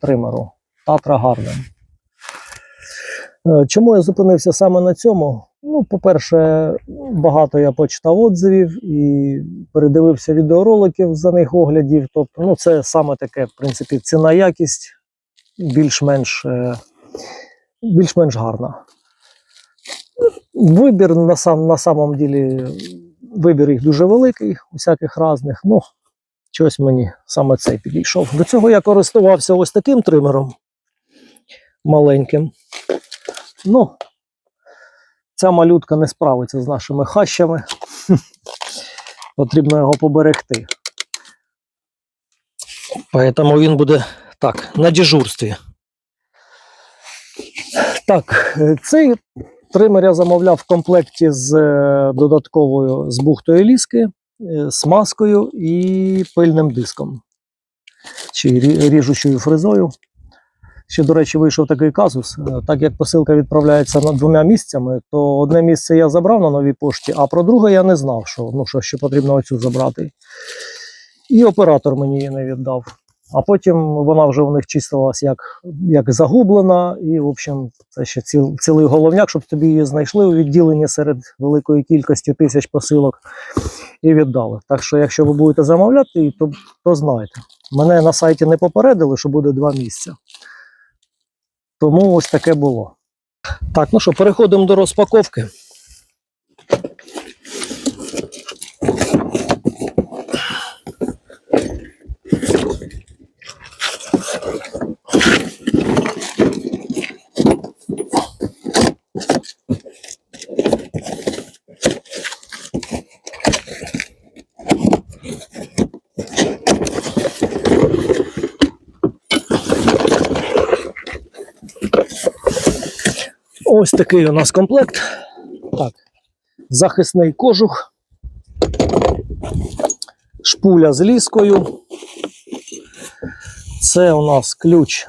тримеру Татра Гарден. Е, Чому я зупинився саме на цьому? Ну, по-перше, багато я почитав отзивів і передивився відеороликів за них оглядів. Тобто, ну, це саме таке, в принципі, ціна якість більш-менш, е, більш-менш гарна. Вибір на, сам, на самом ділі, вибір їх дуже великий, усяких різних. Ну, Чогось мені саме цей підійшов. До цього я користувався ось таким тримером маленьким. Ну, ця малютка не справиться з нашими хащами. Потрібно його поберегти. Поэтому він буде так, на дежурстві. Так, цей тример я замовляв в комплекті з е, додатковою з бухтою ліски смазкою і пильним диском. Чи ріжучою фрезою. Ще, до речі, вийшов такий казус. Е, Так як посилка відправляється над двома місцями, то одне місце я забрав на новій пошті, а про друге я не знав, що, ну, що ще потрібно оцю забрати. І оператор мені її не віддав. А потім вона вже у них числилась як, як загублена, і, в общем, це ще ціл, цілий головняк, щоб тобі її знайшли у відділенні серед великої кількості тисяч посилок і віддали. Так що, якщо ви будете замовляти, то, то знайте. Мене на сайті не попередили, що буде два місця. Тому ось таке було. Так, ну що, переходимо до розпаковки. Ось такий у нас комплект. Так. Захисний кожух. Шпуля з ліскою. Це у нас ключ.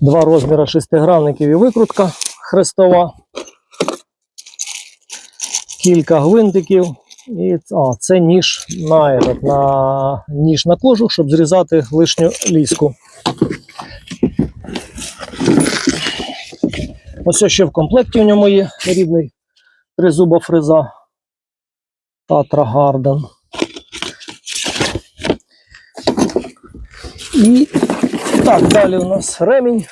Два розміри шестигранників і викрутка хрестова. Кілька гвинтиків. І а, це ніж на, на ніж на кожух, щоб зрізати лишню ліску. Ось ще в комплекті у ньому є рідний тризуба фреза Татра Гарден. І так, далі у нас ремінь.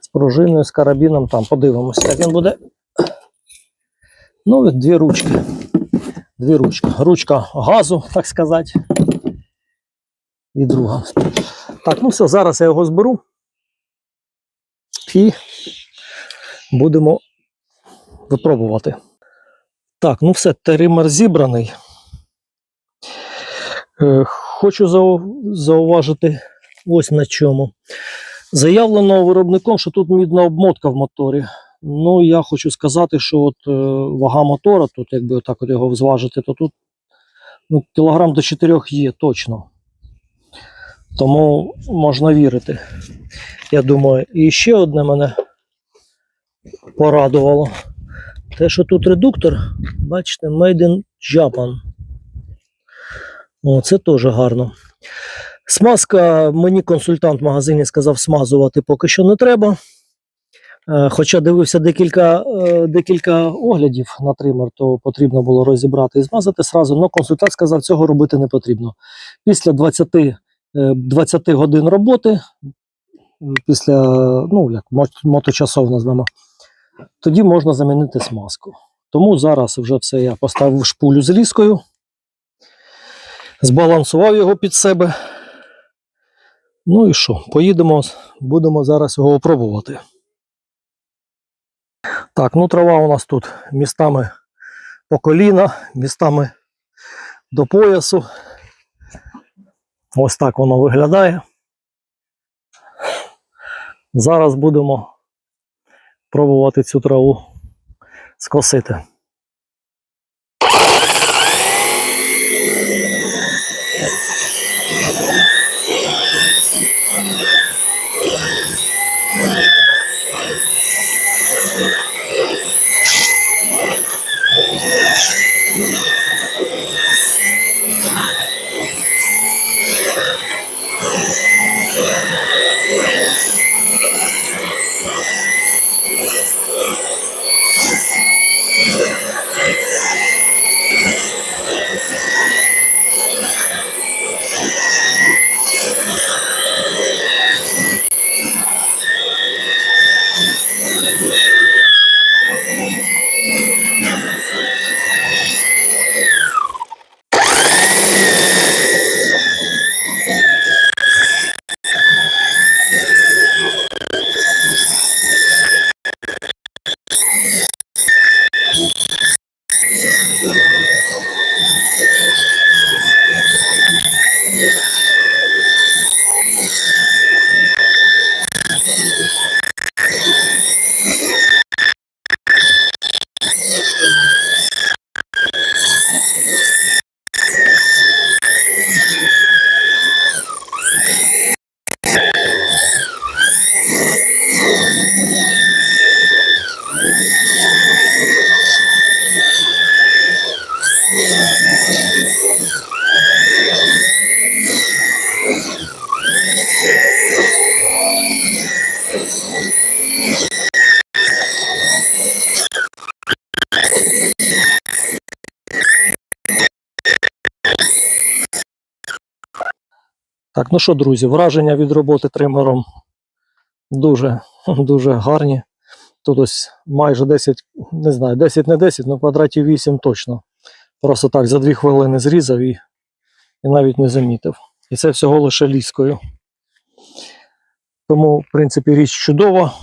З пружиною, з карабіном, там подивимося, як він буде. Ну, дві ручки. Дві ручки. Ручка газу, так сказати. І друга. Так, ну все, зараз я його зберу. І будемо випробувати. Так, ну все, теример зібраний. Е, Хочу зауважити ось на чому. Заявлено виробником, що тут мідна обмотка в моторі. Ну, я хочу сказати, що от е, вага мотора, тут, якби отак от його зважити, то тут ну, кілограм до 4 є точно. Тому можна вірити. Я думаю, і ще одне мене порадувало. Те, що тут редуктор, бачите, Made in Japan. О, це теж гарно. Смазка, мені консультант в магазині сказав, смазувати поки що не треба. Е, Хоча дивився декілька, е, декілька оглядів на тример, то потрібно було розібрати і змазати зразу. але консультант сказав, цього робити не потрібно. Після 20, е, 20 годин роботи після ну, як, мо- моточасов назвемо, тоді можна замінити смазку. Тому зараз вже все я поставив шпулю з ліскою, збалансував його під себе. Ну і що, поїдемо, будемо зараз його опробувати. Так, ну трава у нас тут містами по коліна, містами до поясу. Ось так воно виглядає. Зараз будемо пробувати цю траву скосити. Так, ну що, друзі, враження від роботи тримером дуже, дуже гарні. Тут ось майже 10, не знаю, 10 не 10, ну квадратів 8 точно. Просто так за 2 хвилини зрізав і, і навіть не замітив. І це всього лише ліскою. Тому, в принципі, річ чудова.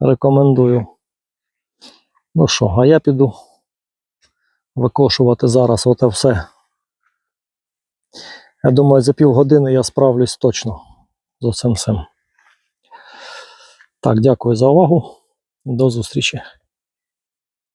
Рекомендую. Ну що, а я піду викошувати зараз оте все. Я думаю, за півгодини я справлюсь точно з цим. Так, дякую за увагу. До зустрічі.